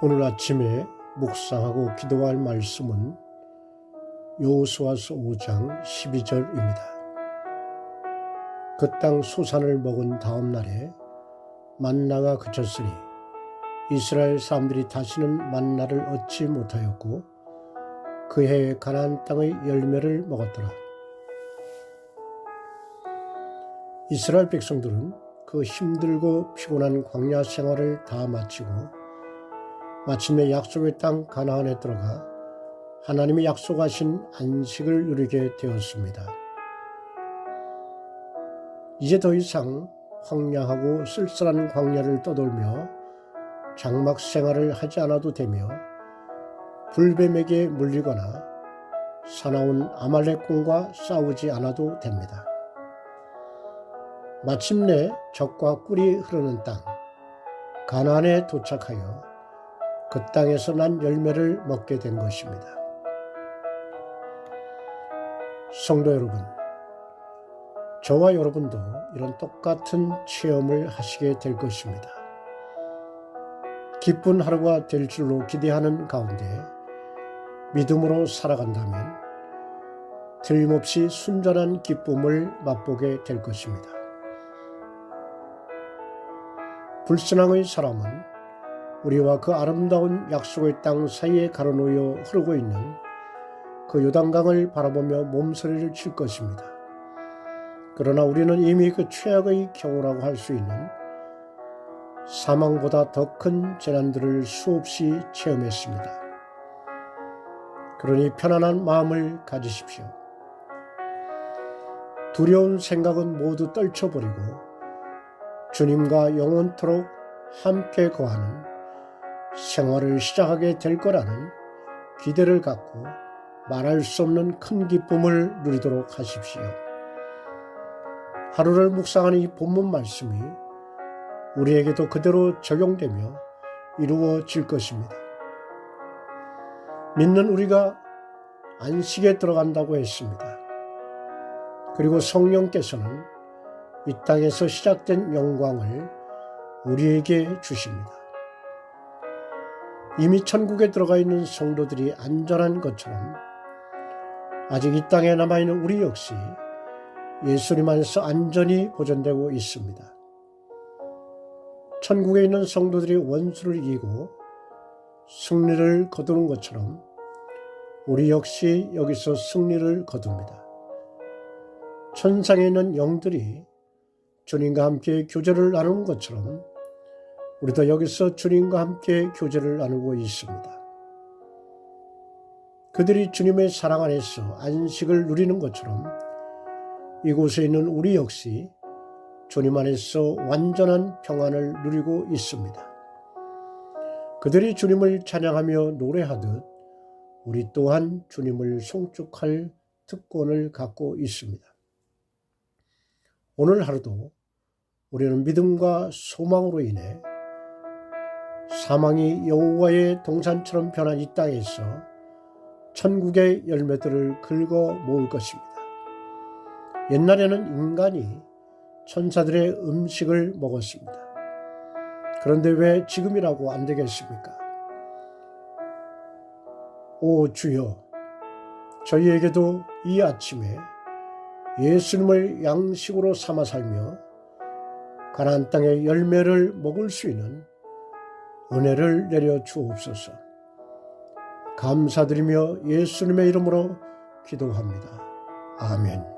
오늘 아침에 묵상하고 기도할 말씀은 여호수아서 5장 12절입니다. 그 땅 소산을 먹은 다음 날에 만나가 그쳤으니 이스라엘 사람들이 다시는 만나를 얻지 못하였고 그 해에 가나안 땅의 열매를 먹었더라. 이스라엘 백성들은 그 힘들고 피곤한 광야 생활을 다 마치고 마침내 약속의 땅 가나안에 들어가 하나님이 약속하신 안식을 누리게 되었습니다. 이제 더 이상 황량하고 쓸쓸한 광야를 떠돌며 장막 생활을 하지 않아도 되며 불뱀에게 물리거나 사나운 아말렉군과 싸우지 않아도 됩니다. 마침내 적과 꿀이 흐르는 땅 가나안에 도착하여 그 땅에서 난 열매를 먹게 된 것입니다. 성도 여러분, 저와 여러분도 이런 똑같은 체험을 하시게 될 것입니다. 기쁜 하루가 될 줄로 기대하는 가운데 믿음으로 살아간다면 틀림없이 순전한 기쁨을 맛보게 될 것입니다. 불신앙의 사람은 우리와 그 아름다운 약속의 땅 사이에 가로놓여 흐르고 있는 그 요단강을 바라보며 몸서리를 칠 것입니다. 그러나 우리는 이미 그 최악의 경우라고 할 수 있는 사망보다 더 큰 재난들을 수없이 체험했습니다. 그러니 편안한 마음을 가지십시오. 두려운 생각은 모두 떨쳐버리고 주님과 영원토록 함께 거하는 생활을 시작하게 될 거라는 기대를 갖고 말할 수 없는 큰 기쁨을 누리도록 하십시오. 하루를 묵상하는 이 본문 말씀이 우리에게도 그대로 적용되며 이루어질 것입니다. 믿는 우리가 안식에 들어간다고 했습니다. 그리고 성령께서는 이 땅에서 시작된 영광을 우리에게 주십니다. 이미 천국에 들어가 있는 성도들이 안전한 것처럼 아직 이 땅에 남아있는 우리 역시 예수님 안에서 안전히 보존되고 있습니다. 천국에 있는 성도들이 원수를 이기고 승리를 거두는 것처럼 우리 역시 여기서 승리를 거둡니다. 천상에 있는 영들이 주님과 함께 교제를 나누는 것처럼 우리도 여기서 주님과 함께 교제를 나누고 있습니다. 그들이 주님의 사랑 안에서 안식을 누리는 것처럼 이곳에 있는 우리 역시 주님 안에서 완전한 평안을 누리고 있습니다. 그들이 주님을 찬양하며 노래하듯 우리 또한 주님을 송축할 특권을 갖고 있습니다. 오늘 하루도 우리는 믿음과 소망으로 인해 사망이 여호와의 동산처럼 변한 이 땅에서 천국의 열매들을 긁어 모을 것입니다. 옛날에는 인간이 천사들의 음식을 먹었습니다. 그런데 왜 지금이라고 안 되겠습니까? 오 주여, 저희에게도 이 아침에 예수님을 양식으로 삼아 살며 가나안 땅의 열매를 먹을 수 있는 은혜를 내려 주옵소서. 감사드리며 예수님의 이름으로 기도합니다. 아멘.